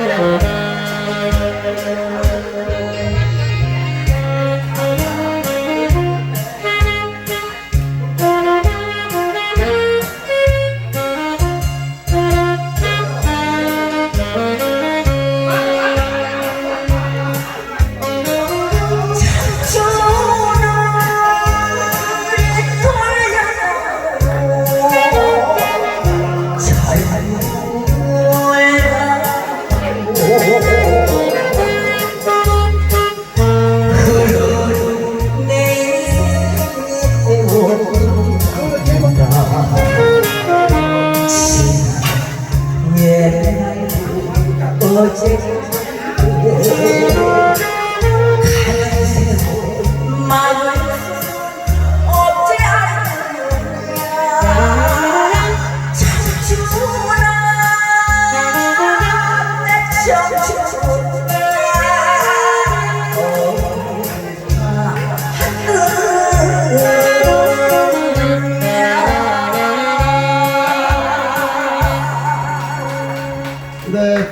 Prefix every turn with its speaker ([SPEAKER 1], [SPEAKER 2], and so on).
[SPEAKER 1] Yeah.
[SPEAKER 2] 네.